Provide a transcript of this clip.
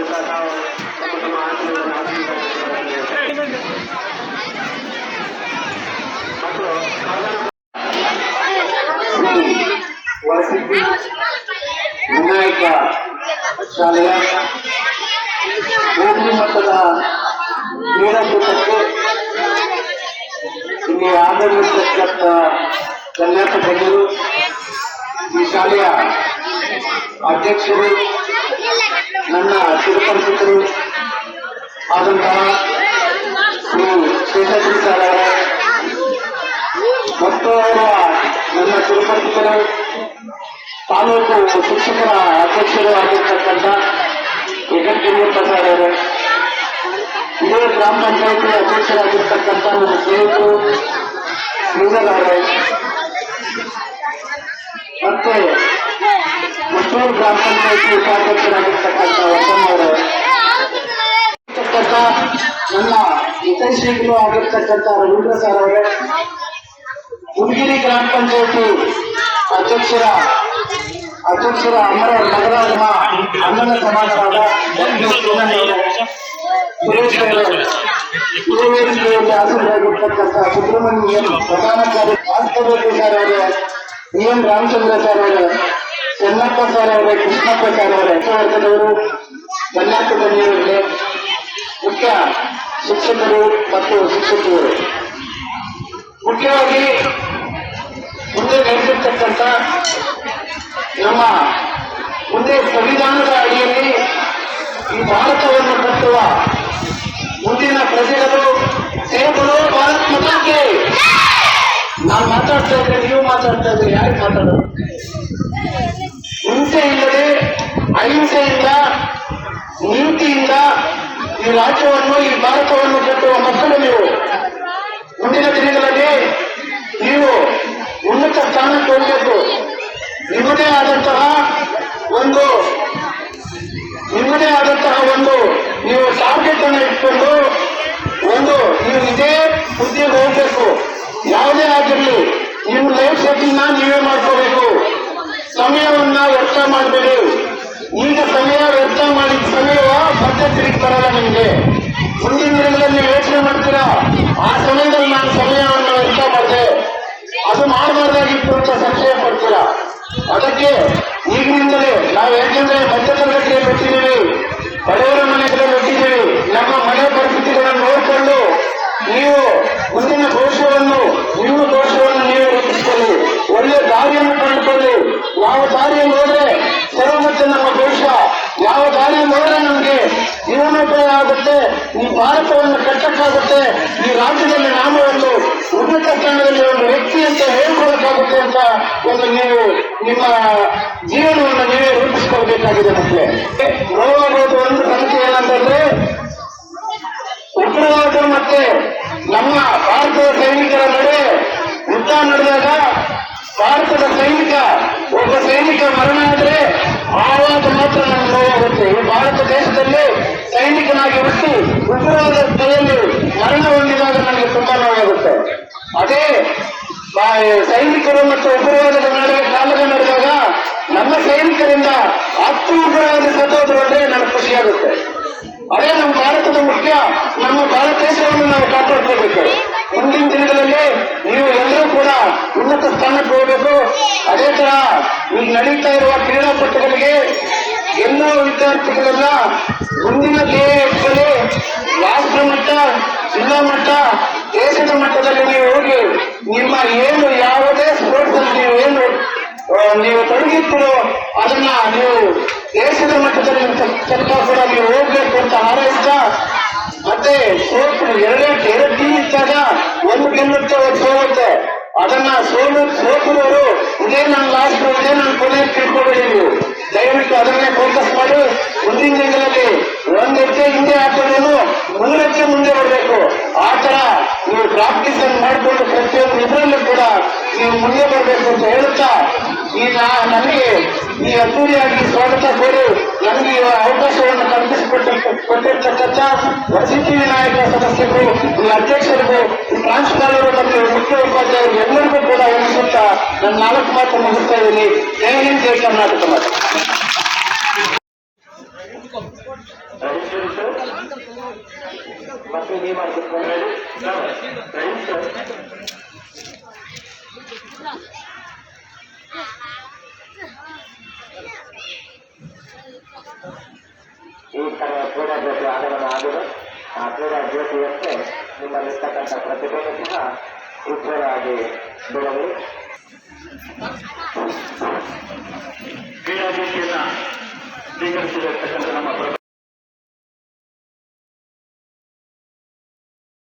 देता था और समाज में वसति विनायक ಶಾಲೆಯ ಹೋಬಳಿ ಮಟ್ಟದ ಕ್ರೀಡಾಕೂಟಕ್ಕೆ ಇಲ್ಲಿ ಆಗಮಿಸತಕ್ಕಂಥ ಕನ್ಯಾಕ ಗಣ್ಯರು ಈ ಶಾಲೆಯ ಅಧ್ಯಕ್ಷರು ನನ್ನ ಚಿರಪರಿಚಿತರು ಆದಂತಹ ಶ್ರೀ ಶೇಷಾದ್ರಿ ಸರ್ ಮತ್ತು ನನ್ನ ಚಿರಪರಿಚಿತರು ತಾಲೂಕು ಶಿಕ್ಷಕರ ಅಧ್ಯಕ್ಷರು ಆಗಿರ್ತಕ್ಕಂಥ ವೆಂಕಟಗಿರಿಯಪ್ಪ ಸರ್ ಅವರು ಇದೇ ಗ್ರಾಮ ಪಂಚಾಯತಿ ಅಧ್ಯಕ್ಷರಾಗಿರ್ತಕ್ಕಂಥ ನನ್ನ ಸ್ನೇಹಿತರು ಶ್ರೀಧರ್ ಅವರೇ, ಮತ್ತೆ ಮುಸ್ಲಿಂ ಗ್ರಾಮ ಪಂಚಾಯತಿ ಉಪಾಧ್ಯಕ್ಷರಾಗಿರ್ತಕ್ಕಂಥ ಆಗಿರ್ತಕ್ಕಂಥ ನನ್ನ ಹಿತೈಷಿಗಳು ಆಗಿರ್ತಕ್ಕಂಥ ರವೀಂದ್ರ ಸರ್ ಅವರೇ ಹುಡುಗಿರಿ ಗ್ರಾಮ ಪಂಚಾಯತಿ ಅಧ್ಯಕ್ಷರ ಅಧ್ಯಕ್ಷರ ಅಮರ ನಗರ ಅಣ್ಣನ ಸಮಾಜವಾದ ಸುರೇಶ್ ವೇದಿಕೆಯಲ್ಲಿ ಹಾಸನರಾಗಿರ್ತಕ್ಕಂಥ ಸುಬ್ರಹ್ಮಣ್ಯ ಪ್ರಧಾನ ಕಾರ್ಯ ವಾಸ್ತವ್ಯ ಸರ್ ಅವರೇ ಎಂ. ರಾಮಚಂದ್ರ ಸರ್ ಅವರೇ ಚೆನ್ನಪ್ಪ ಸರ್ ಅವರೇ ಕೃಷ್ಣಪ್ಪ ಸರ್ ಅವರ ಕಲ್ಯಾಣ ಗಣ್ಯರಿಗೆ ಮುಖ್ಯ ಶಿಕ್ಷಕರು ಮತ್ತು ಶಿಕ್ಷಕಿಯರು. ಮುಖ್ಯವಾಗಿ ಮುಂದೆ ನಡೆಸಿರ್ತಕ್ಕಂಥ ನಮ್ಮ ಮುಂದೆ ಸಂವಿಧಾನದ ಅಡಿಯಲ್ಲಿ ಈ ಭಾರತವನ್ನು ಕಟ್ಟುವ ಮುಂದಿನ ಪ್ರಜೆಗಳು ಸೇವಗಳು ಭಾರತ ಮತಕ್ಕೆ ನಾನು ಮಾತಾಡ್ತಾ ಇದ್ರೆ ನೀವು ಮಾತಾಡ್ತಾ ಇದ್ರೆ ಯಾರು ಮಾತಾಡೋದು? ಹಿಂಸೆ ಇಲ್ಲದೆ ಅಹಿಂಸೆಯಿಂದ, ನೀತಿಯಿಂದ ಈ ರಾಜ್ಯವನ್ನು, ಈ ಭಾರತವನ್ನು ಕಟ್ಟುವ ಮಕ್ಕಳು ನೀವು. ಮುಂದಿನ ದಿನಗಳಲ್ಲಿ ನೀವು ಉನ್ನತ ಸ್ಥಾನಕ್ಕೆ ಹೋಗಬೇಕು. ನಿಮ್ಮದೇ ಆದಂತಹ ಒಂದು, ನಿಮ್ಮದೇ ಆದಂತಹ ಒಂದು ನೀವು ಟಾರ್ಗೆಟ್ ಅನ್ನು ಇಟ್ಕೊಂಡು ಒಂದು ನೀವು ಇದೇ ಹುದ್ದೆಗೆ ಹೋಗಬೇಕು. ಯಾವುದೇ ಆಗಿರಲಿ, ನಿಮ್ಮ ಲೈಫ್ ಸಮಯವನ್ನ ವ್ಯರ್ಥ ಮಾಡಬೇಡಿ ಈಗ ಸಮಯ ವ್ಯರ್ಥ ಮಾಡಿದ ಸಮಯ ಮತ್ತೆ ತಿರುಗಿ ಬರಲ್ಲ ನಿಮಗೆ. ಮುಂದಿನ ದಿನಗಳಲ್ಲಿ ಯೋಚನೆ ಮಾಡ್ತೀರಾ? ಆ ಸಮಯದಲ್ಲಿ ನಾನು ಸಮಯವನ್ನು ವ್ಯರ್ಥ ಮಾಡಿದೆ. ಅದು ಮಾಡಬಾರ್ದಾಗಿತ್ತು ಅಂತ ಸಂಶಯ ಪಡ್ತೀರಾ? ಅದಕ್ಕೆ ಈಗಿನಿಂದಲೇ ನಾವು ಯಾಕೆಂದ್ರೆ ಮಧ್ಯತರಗತಿಯಲ್ಲಿ ಬಿಟ್ಟಿದ್ದೀವಿ ಬಡವರ ಯಾವ ದಾರಿಯಲ್ಲಿ ಹೋದ್ರೆ ಸರ್ವಮತ್ತೆ ನಮ್ಮ ದೇಶ? ಯಾವ ದಾರಿ ಹೋದ್ರೆ ನಮಗೆ ಜೀವನೋಪಾಯ ಆಗುತ್ತೆ? ಈ ಭಾರತವನ್ನು ಕಟ್ಟಕ್ಕಾಗುತ್ತೆ? ಈ ರಾಜ್ಯದಲ್ಲಿ ನಾನು ಒಂದು ಉನ್ನತ ಸ್ಥಾನದಲ್ಲಿ ಒಂದು ವ್ಯಕ್ತಿ ಅಂತ ಹೇಳ್ಕೊಳಕ್ಕಾಗುತ್ತೆ ಅಂತ ಒಂದು ನೀವು ನಿಮ್ಮ ಜೀವನವನ್ನು ನೀವೇ ರೂಪಿಸ್ಕೊಳ್ಬೇಕಾಗಿದೆ ಮತ್ತೆ ನೋವಾಗೋದು ಒಂದು ಸಂಖ್ಯೆ ಏನಂತಂದ್ರೆ, ಉಗ್ರವಾದ ಮತ್ತೆ ನಮ್ಮ ಭಾರತದ ಸೈನಿಕರ ನಡುವೆ ಯುದ್ಧ ನಡೆದಾಗ ಭಾರತದ ಸೈನಿಕ, ಒಬ್ಬ ಸೈನಿಕ ಮರಣ ಆದರೆ ಆವಾಗ ಮಾತ್ರ ನಾನು ನೋವಾಗುತ್ತೆ ಭಾರತ ದೇಶದಲ್ಲಿ ಸೈನಿಕನಾಗಿ ಹುಟ್ಟಿ ಉಗ್ರವಾದ ಕೈಯಲ್ಲಿ ಮರಣ ಹೊಂದಿದಾಗ ನನಗೆ ತುಂಬಾ ನೋವಾಗುತ್ತೆ. ಅದೇ ಸೈನಿಕರು ಮತ್ತು ಉಗ್ರವಾದದ ನಡುವೆ ಕಾಲದ ನಡೆದಾಗ ನಮ್ಮ ಸೈನಿಕರಿಂದ ಹತ್ತು ಉಗ್ರವಾದ ಸತ್ತೋದ್ರು ಅಂದ್ರೆ ನನಗೆ ಖುಷಿಯಾಗುತ್ತೆ ಅದೇ ನಮ್ಮ ಭಾರತದ ಮುಖ್ಯ, ನಮ್ಮ ಭಾರತ ದೇಶವನ್ನು ನಾವು ಕಾಪಾಡ್ಕೋಬೇಕು ಮುಂದಿನ ದಿನಗಳಲ್ಲಿ ನೀವು ಎಲ್ಲರೂ ಕೂಡ ಉನ್ನತ ಸ್ಥಾನಕ್ಕೆ ಹೋಗಬೇಕು ಅದೇ ತರ ಈಗ ನಡೀತಾ ಇರುವ ಕ್ರೀಡಾಪಟುಗಳಿಗೆ ಎಲ್ಲ ವಿದ್ಯಾರ್ಥಿಗಳೆಲ್ಲ ಮುಂದಿನ ಧ್ಯೇಯದಲ್ಲಿ ರಾಷ್ಟ್ರ ಮಟ್ಟ, ಜಿಲ್ಲಾ ಮಟ್ಟ, ದೇಶದ ಮಟ್ಟದಲ್ಲಿ ನೀವು ಹೋಗಿ ನಿಮ್ಮ ಏನು ಯಾವುದೇ ಸ್ಪೋರ್ಟ್ಸ್ ಅಲ್ಲಿ ನೀವು ಏನು ನೀವು ತೊಡಗಿರ್ತೀರೋ ಅದನ್ನ ನೀವು ದೇಶದ ಮಟ್ಟದಲ್ಲಿ ಸ್ವಲ್ಪ ಕೂಡ ನೀವು ಹೋಗ್ಬೇಕು ಅಂತ ಹಾರೈಸ್ತಾ ಮತ್ತೆ ಸೋತು ಎರಡೇ, ಎರಡು ಟೀಮ್ ಇದ್ದಾಗ ಒಂದು ಗೆಲ್ಲುತ್ತೆ ಒಂದು ಸೋಲುತ್ತೆ. ಅದನ್ನ ಸೋಲು ಸೋತಿರೋರು ಇದೇ ನನ್ನ ಲಾಸ್ಟ್ ಇದೇ ನನ್ನ ಕೊನೆ ತಿಳ್ಕೊಬೇಡಿ ನೀವು ದಯವಿಟ್ಟು ಅದನ್ನೇ ಫೋಕಸ್ ಮಾಡಿ ಮುಂದಿನ ದಿನಗಳಲ್ಲಿ ಒಂದ್ ಹೆಜ್ಜೆ ಹಿಂದೆ ಹಾಕೋದೇನು ಮುಂದಕ್ಕೆ ಮುಂದೆ ಬರಬೇಕು. ಆ ತರ ನೀವು ಪ್ರಾಕ್ಟೀಸ್ ಅನ್ನು ಮಾಡಿಕೊಂಡು ಪ್ರತಿಯೊಂದು ಇದರಲ್ಲೂ ಕೂಡ ನೀವು ಮುಂದೆ ಬರಬೇಕು ಅಂತ ಹೇಳುತ್ತಾ, ಈ ನನಗೆ ಈ ಅದ್ದೂರಿಯಾಗಿ ಸ್ವಾಗತ ಕೋರಿ ನನಗೆ ಅವಕಾಶವನ್ನು ಕಲ್ಪಿಸಿಕೊಟ್ಟ ಕೊಟ್ಟಿರ್ತಕ್ಕಂಥ ವಸತಿ ವಿನಾಯಕ ಸದಸ್ಯರು ಈ ಅಧ್ಯಕ್ಷರಿಗೂ ಪ್ರಾಂಶುಪಾಲರು ಮತ್ತು ಮುಖ್ಯ ಉಪಾಧ್ಯಾಯರು ಎಲ್ಲರಿಗೂ ಕೂಡ ಎಣಿಸುತ್ತಾ ನನ್ನ ನಾಲ್ಕು ಮಾತು ಮುಗಿಸ್ತಾ ಇದ್ದೀನಿ. ದಯವಿಟ್ಟು ಕರ್ನಾಟಕ ಮಾತು ಮತ್ತೆ ನೀವು ಈ ತರ ಕ್ರೀಡಾ ಜ್ಯೋತಿ ಆಗಮನ ಆಗಿದೆ. ಆ ಕ್ರೀಡಾ ಜ್ಯೋತಿಯಷ್ಟೇ ನಿಮ್ಮಲ್ಲಿರ್ತಕ್ಕಂಥ ಪ್ರತಿಭೆಯೂ ಸಹ ಉಜ್ವಲವಾಗಿ ಬೆಳಗಲಿ ಕ್ರೀಡಾ ಜ್ಯೋತಿಯನ್ನ ಸ್ವೀಕರಿಸಿರತಕ್ಕಂಥ